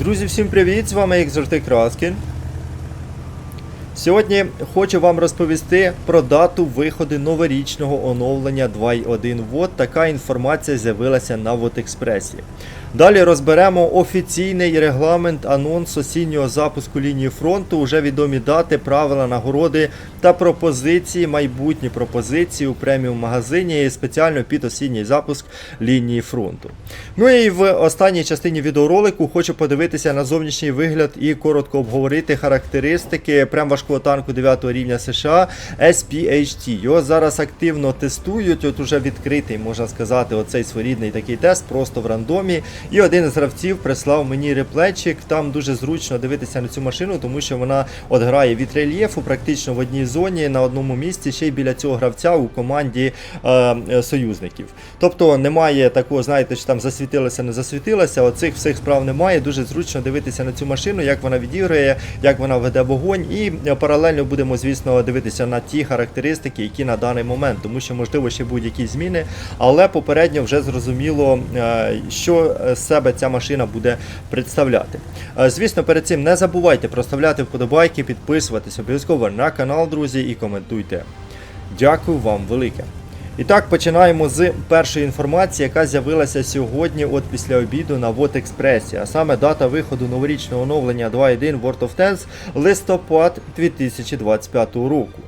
Друзі, всім привіт! З вами як завжди Краскін. Сьогодні хочу вам розповісти про дату виходу новорічного оновлення 2.1 ВОД. Така інформація з'явилася на ВОД-експресі. Далі розберемо офіційний регламент анонс осіннього запуску лінії фронту, уже відомі дати, правила, нагороди та пропозиції, майбутні пропозиції у преміум магазині спеціально під осінній запуск лінії фронту. Ну і в останній частині відеоролику хочу подивитися на зовнішній вигляд і коротко обговорити характеристики прям важкого танку 9 рівня США SPHT. Його зараз активно тестують. От уже відкритий, можна сказати, оцей своєрідний такий тест, просто в рандомі. І один з гравців прислав мені реплечик. Там дуже зручно дивитися на цю машину, тому що вона от грає від рельєфу практично в одній зоні на одному місці, ще й біля цього гравця у команді е, е, союзників. Тобто немає такого, знаєте, що там засвітилося, не засвітилося. Оцих всіх справ немає. Дуже зручно дивитися на цю машину, як вона відіграє, як вона веде вогонь. І е, паралельно будемо, звісно, дивитися на ті характеристики, які на даний момент, тому що можливо ще будуть якісь зміни, але попередньо вже зрозуміло, е, що з себе ця машина буде представляти. Е, Звісно, перед цим не забувайте проставляти вподобайки, підписуватись обов'язково на канал, друзі, і коментуйте. Дякую вам велике. І так, починаємо з першої інформації, яка з'явилася сьогодні от після обіду на Вот Експресі, а саме дата виходу новорічного оновлення 2.1 World of Tanks листопад 2025 року.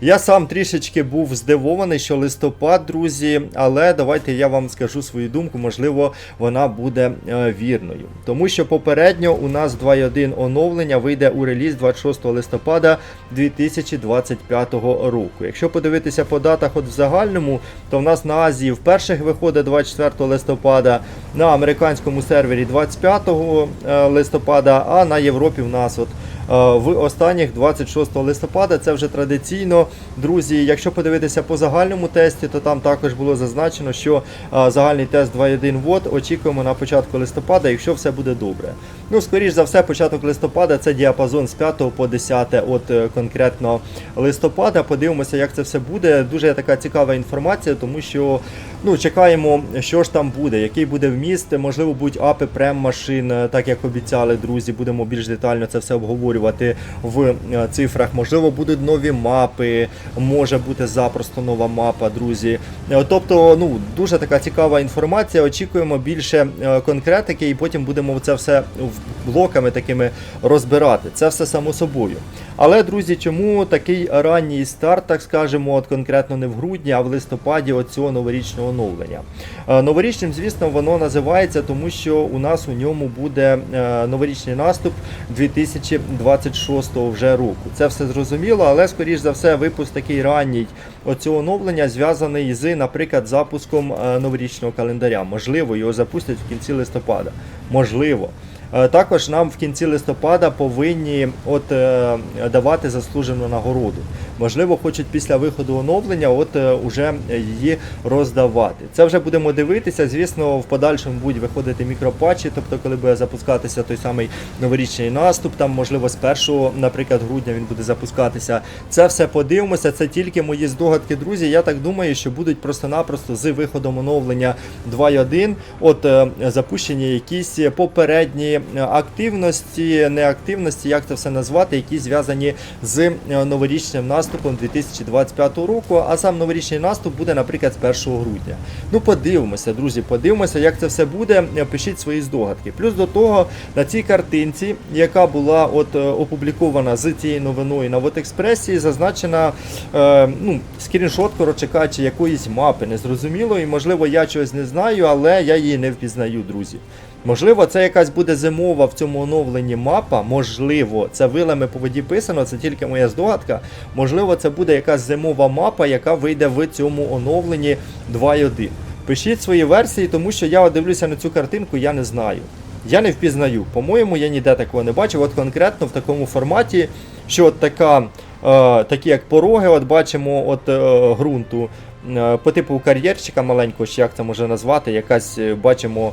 Я сам трішечки був здивований, що листопад, друзі, але давайте я вам скажу свою думку, можливо, вона буде е, вірною. Тому що попередньо у нас 2.1 оновлення вийде у реліз 26 листопада 2025 року. Якщо подивитися по датах от в загальному, то в нас на Азії вперше виходить 24 листопада, на американському сервері 25 е, листопада, а на Європі в нас от в останніх 26 листопада. Це вже традиційно. Друзі, якщо подивитися по загальному тесті, то там також було зазначено, що е, загальний тест 2.1 вод очікуємо на початку листопада, якщо все буде добре. Ну, скоріш за все, початок листопада це діапазон з 5 по 10, от е, конкретно листопада. Подивимося, як це все буде. Дуже така цікава інформація, тому що ну, чекаємо, що ж там буде, який буде вміст. Можливо, будуть апи прем машин, е, так як обіцяли, друзі. Будемо більш детально це все обговорювати в е, цифрах. Можливо, будуть нові мапи, може бути запросто нова мапа, друзі. Е, Тобто, ну, дуже така цікава інформація. Очікуємо більше е, конкретики, і потім будемо це все блоками такими розбирати. Це все само собою. Але, друзі, чому такий ранній старт, так скажемо, от конкретно не в грудні, а в листопаді от цього новорічного оновлення? Е, Новорічним, звісно, воно називається, тому що у нас у ньому буде е, новорічний наступ 2026 вже року. Це все зрозуміло, але скоріш за все, випуск такий ранній оцього оновлення зв'язаний з, наприклад, запуском е, новорічного календаря. Можливо, його запустять в кінці листопада. Можливо. Е, Також нам в кінці листопада повинні от, е, давати заслужену нагороду. Можливо, хочуть після виходу оновлення от е, уже її роздавати. Це вже будемо дивитися. Звісно, в подальшому будуть виходити мікропатчі, тобто, коли буде запускатися той самий новорічний наступ, там можливо з 1, наприклад, грудня він буде запускатися. Це все подивимося. Це тільки мої здогадки, друзі. Я так думаю, що будуть просто-напросто з виходом оновлення 2.1 от е, запущені якісь попередні активності, неактивності, як це все назвати, які зв'язані з е, новорічним наступом 2025 року. А сам новорічний наступ буде, наприклад, з 1 грудня. Ну, подивимося, друзі, подивимося, як це все буде. Пишіть свої здогадки. Плюс до того, на цій картинці, яка була от е, опублікована з цією новиною на Вотекспресі, зазначена е, ну, скріншот, коротше кажучи, якоїсь мапи. Незрозуміло, і можливо я чогось не знаю, але я її не впізнаю, друзі. Можливо, це якась буде зимова в цьому оновленні мапа. Можливо, це вилами по воді писано, це тільки моя здогадка. Можливо, це буде якась зимова мапа, яка вийде в цьому оновленні 2.1. Пишіть свої версії, тому що я дивлюся на цю картинку, я не знаю. Я не впізнаю. По-моєму, я ніде такого не бачив. От конкретно в такому форматі, що от така, е, такі як пороги, от бачимо от е, ґрунту. Е, По типу кар'єрчика маленького, чи як це може назвати, якась е, бачимо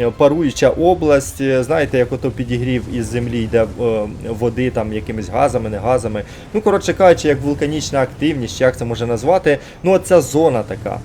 е, паруюча область. Знаєте, як ото підігрів із землі йде води там якимись газами, не газами. Ну, коротше кажучи, як вулканічна активність, чи як це може назвати. Ну, оця зона така.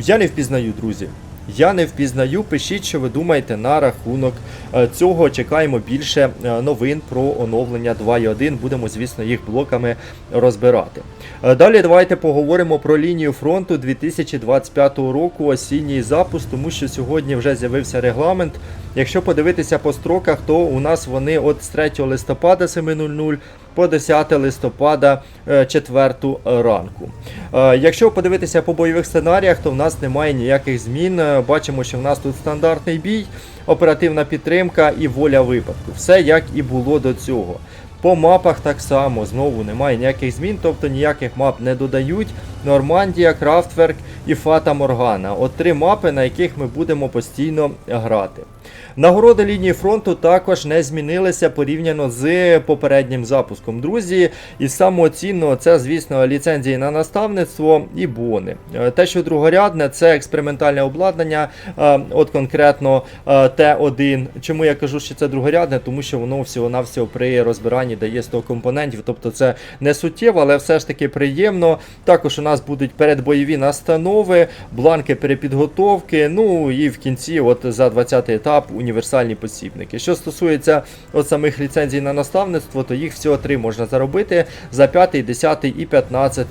Я не впізнаю, друзі. Я не впізнаю. Пишіть, що ви думаєте на рахунок е, цього. Чекаємо більше е, новин про оновлення 2.1. Будемо, звісно, їх блоками розбирати. Е, Далі давайте поговоримо про лінію фронту 2025 року, осінній запуск, тому що сьогодні вже з'явився регламент. Якщо подивитися по строках, то у нас вони от з 3 листопада 7.00 по 10 листопада е, 4 ранку. Е, Якщо подивитися по бойових сценаріях, то в нас немає ніяких змін. Е, Бачимо, що в нас тут стандартний бій, оперативна підтримка і воля випадку. Все як і було до цього. По мапах так само знову немає ніяких змін, тобто ніяких мап не додають. Нормандія, Крафтверк і Фата Моргана. От три мапи, на яких ми будемо постійно грати. Нагороди лінії фронту також не змінилися порівняно з попереднім запуском. Друзі, і самооцінно це, звісно, ліцензії на наставництво і бони. Е, Те, що другорядне, це експериментальне обладнання, е, от конкретно е, Т1. Чому я кажу, що це другорядне? Тому що воно всього-навсього при розбиранні дає 100 компонентів, тобто це не суттєво, але все ж таки приємно. Також у нас будуть передбойові настанови, бланки перепідготовки. Ну і в кінці, от за 20-й етап, універсальні посібники. Що стосується от самих ліцензій на наставництво, то їх всього три можна заробити за 5, 10 і 15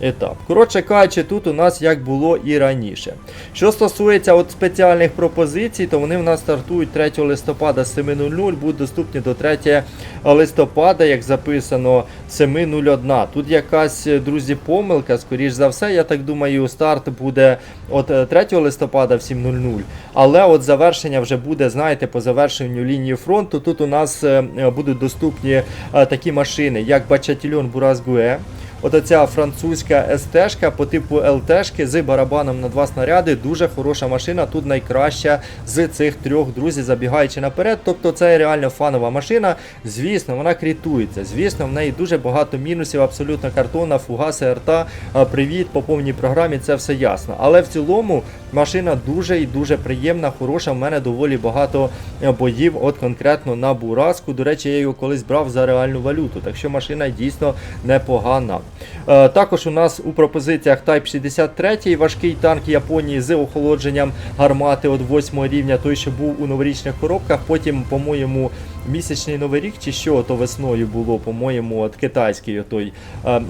етап. Коротше кажучи, тут у нас як було і раніше. Що стосується от спеціальних пропозицій, то вони в нас стартують 3 листопада з 7.00, будуть доступні до 3 листопада, як записано 7.01. Тут якась, друзі, помилка, скоріш за все, я так думаю, старт буде от е, 3 листопада в 7.00, але от завершення вже буде, знаєте, по завершенню лінії фронту. Тут у нас е, будуть доступні е, такі машини, як Бачатільон Буразгуе. От оця французька СТ по типу ЛТ з барабаном на два снаряди. Дуже хороша машина. Тут найкраща з цих трьох друзів, забігаючи наперед. Тобто це реально фанова машина. Звісно, вона крітується. Звісно, в неї дуже багато мінусів, абсолютно картонна, фугаси, РТ, а, привіт по повній програмі. Це все ясно. Але в цілому машина дуже і дуже приємна, хороша. В мене доволі багато е, боїв, от конкретно на Бураску. До речі, я його колись брав за реальну валюту. Так що машина дійсно непогана. Е, Також у нас у пропозиціях Type 63, важкий танк Японії з охолодженням гармати от 8 рівня, той, що був у новорічних коробках. Потім, по-моєму, місячний новий рік, чи що то весною було, по-моєму, от китайський той,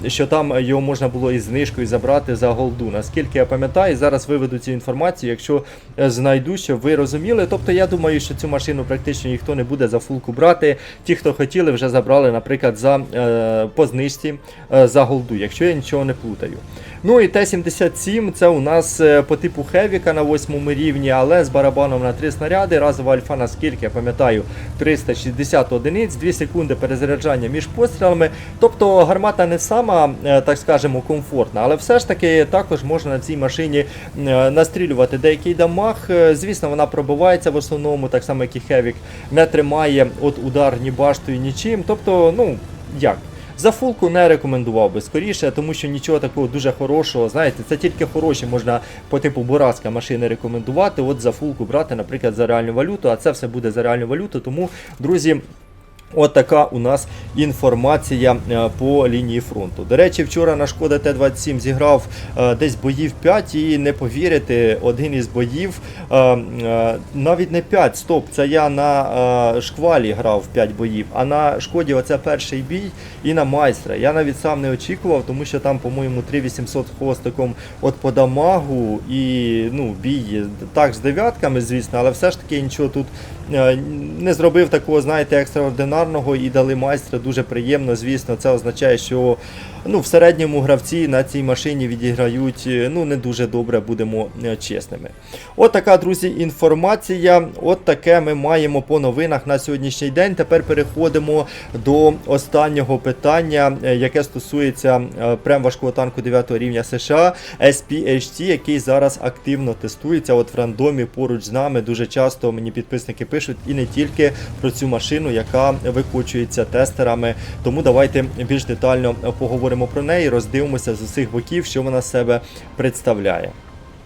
що там його можна було із знижкою забрати за голду. Наскільки я пам'ятаю, зараз виведу цю інформацію, якщо е, знайду, щоб ви розуміли. Тобто я думаю, що цю машину практично ніхто не буде за фулку брати. Ті, хто хотіли, вже забрали, наприклад, за е, по знижці е, за голду, якщо я нічого не плутаю. Ну і Т-77 це у нас е, по типу Хевіка на 8 рівні, але з барабаном на 3 снаряди. Разова альфа, наскільки я пам'ятаю, 360 одиниць, 2 секунди перезаряджання між пострілами. Тобто гармата не сама, е, так скажемо, комфортна, але все ж таки також можна на цій машині е, настрілювати деякий дамаг. Звісно, вона пробивається в основному, так само як і Хевік, не тримає от удар ні баштою, нічим. Тобто, ну як. За фулку не рекомендував би скоріше, тому що нічого такого дуже хорошого. Знаєте, це тільки хороші можна по типу Бураска машини рекомендувати. От за фулку брати, наприклад, за реальну валюту, а це все буде за реальну валюту. Тому, друзі. От така у нас інформація е, по лінії фронту. До речі, вчора на шкода Т-27 зіграв е, десь боїв 5 і не повірите, один із боїв е, навіть не 5, стоп, це я на шквалі грав 5 боїв, а на шкоді оце перший бій і на майстра. Я навіть сам не очікував, тому що там, по-моєму, 3800 хвостиком от по дамагу і ну, бій так з дев'ятками, звісно, але все ж таки нічого тут не зробив такого, знаєте, екстраординарного і дали майстра. Дуже приємно. Звісно, це означає, що ну, в середньому гравці на цій машині відіграють е, ну, не дуже добре, будемо е, чесними. От така, друзі, інформація. От таке ми маємо по новинах на сьогоднішній день. Тепер переходимо до останнього питання, е, яке стосується е, прем важкого танку 9 рівня США SPHT, який зараз активно тестується. От в рандомі поруч з нами дуже часто мені підписники пишуть і не тільки про цю машину, яка викочується тестерами. Тому давайте більш детально поговоримо про неї, роздивимося з усіх боків, що вона себе представляє.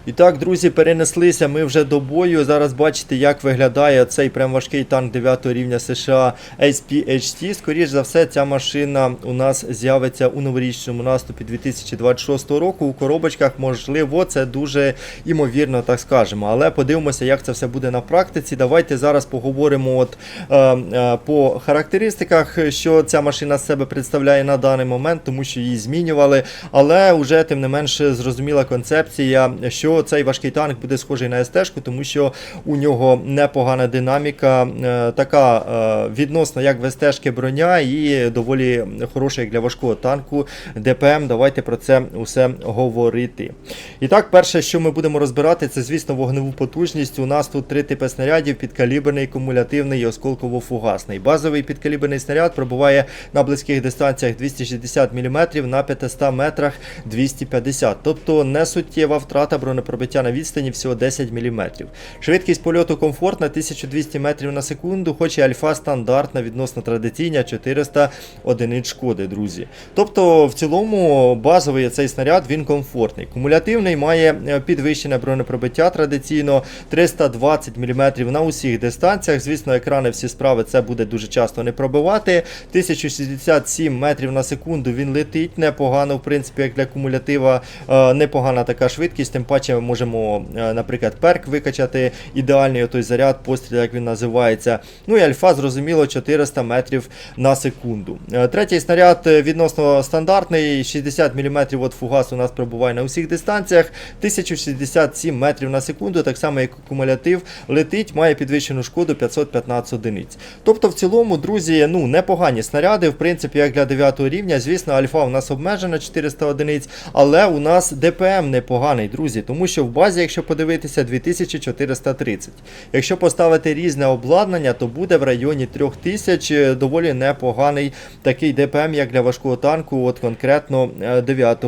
І так, друзі, перенеслися ми вже до бою. Зараз бачите, як виглядає цей прям важкий танк 9 рівня США SPHT. Скоріше за все, ця машина у нас з'явиться у новорічному наступі 2026 року. У коробочках, можливо, це дуже імовірно, так скажемо. Але подивимося, як це все буде на практиці. Давайте зараз поговоримо от, е, е, по характеристиках, що ця машина з себе представляє на даний момент, тому що її змінювали. Але вже тим не менш зрозуміла концепція, що цей важкий танк буде схожий на СТ-шку, тому що у нього непогана динаміка, е, така е, відносно як в СТ-шки броня, і доволі хороша як для важкого танку ДПМ. Давайте про це усе говорити. І так, перше, що ми будемо розбирати, це, звісно, вогневу потужність. У нас тут три типи снарядів: підкаліберний, кумулятивний і осколково-фугасний. Базовий підкаліберний снаряд пробуває на близьких дистанціях 260 мм, на 500 метрах 250 тобто не суттєва втрата бронепробиття на відстані всього 10 мм. Швидкість польоту комфортна 1200 метрів на секунду, хоч і альфа стандартна відносно традиційна 400 одиниць шкоди, друзі. Тобто, в цілому, базовий цей снаряд він комфортний. Кумулятивний має е, підвищене бронепробиття традиційно 320 мм на усіх дистанціях. Звісно, екрани всі справи це буде дуже часто не пробивати. 1067 метрів на секунду він летить непогано, в принципі, як для кумулятива. Е, Непогана така швидкість, тим паче ми можемо, е, наприклад, перк викачати, ідеальний той заряд, постріл, як він називається. Ну і альфа, зрозуміло, 400 метрів на секунду. Е, Третій снаряд е, відносно стандартний, 60 мм от фугас у нас пробуває на усіх дистанціях, 1067 метрів на секунду, так само як кумулятив, летить, має підвищену шкоду 515 одиниць. Тобто, в цілому, друзі, ну непогані снаряди, в принципі, як для 9 рівня. Звісно, альфа у нас обмежена 400 одиниць, але у нас ДПМ непоганий, друзі, тому що в базі, якщо подивитися, 2430. Якщо поставити різне обладнання, то буде в районі 3000 доволі непоганий такий ДПМ, як для важкого танку, от конкретно 9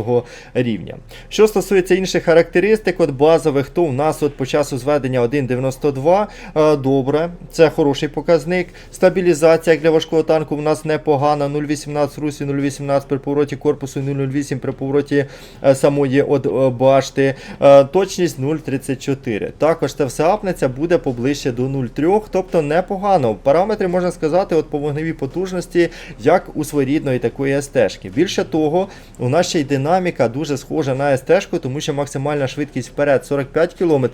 рівня. Що стосується інших характеристик, от базових, то у нас от по часу зведення 1.92 е, добре, це хороший показник. Стабілізація як для важкого танку у нас непогана. 0,18 русі, 0,18 при повороті корпусу, 0,08 при повороті е, самої от е, башти. Точність 0,34. Також це все апнеться, буде поближче до 0,3, тобто непогано. Параметри можна сказати, от по вогневій потужності, як у своєрідної такої СТ-шки. Більше того, у нас ще й динаміка дуже схожа на СТ-шку, тому що максимальна швидкість вперед 45 км,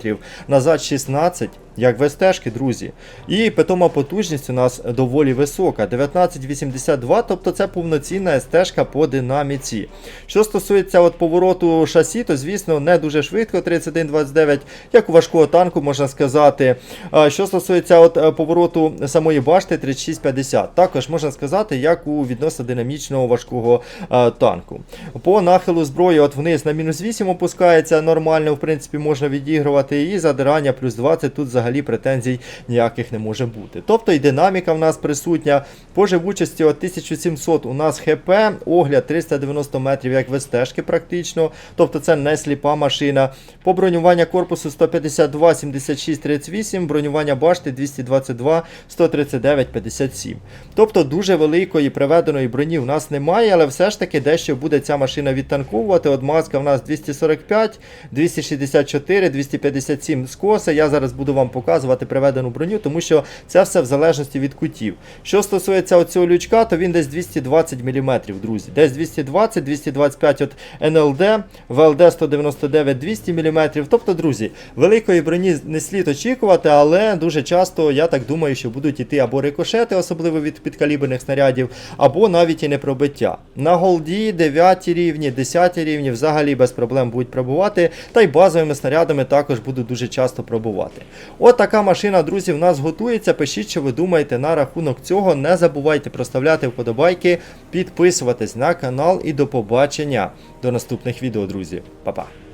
назад 16 як в СТ-шки, друзі. І питома потужність у нас доволі висока. 1982, тобто це повноцінна СТ-шка по динаміці. Що стосується от повороту шасі, то звісно не дуже швидко, 31-29, як у важкого танку, можна сказати. Що стосується от е, повороту самої башти 36-50, також можна сказати, як у відносно динамічного важкого танку. По нахилу зброї от вниз на мінус 8 опускається нормально, в принципі, можна відігрувати. І задирання плюс 20 тут взагалі претензій ніяких не може бути. Тобто і динаміка в нас присутня. По живучості от 1700 у нас ХП, огляд 390 метрів, як в СТ-шки практично. Тобто це не сліпа машина. По бронювання корпусу 152, 76, 38, бронювання башти 222, 139, 57. Тобто дуже великої приведеної броні в нас немає, але все ж таки дещо буде ця машина відтанковувати. От маска в нас 245, 264, 257 скоса. Я зараз буду вам показувати приведену броню, тому що це все в залежності від кутів. Що стосується оцього лючка, то він десь 220 мм, друзі. Десь 220-225 от НЛД, ВЛД 199 200 мм. Тобто, друзі, великої броні не слід очікувати, але дуже часто я так думаю, що будуть іти або рикошети, особливо від підкаліберних снарядів, або навіть і непробиття. На голді 9 рівні, 10 рівні взагалі без проблем будуть пробувати, та й базовими снарядами також будуть дуже часто пробувати. От така машина, друзі, в нас готується. Пишіть, що ви думаєте на рахунок цього. Не забувайте проставляти вподобайки, підписуватись на канал і до побачення до наступних відео, друзі. Па-па.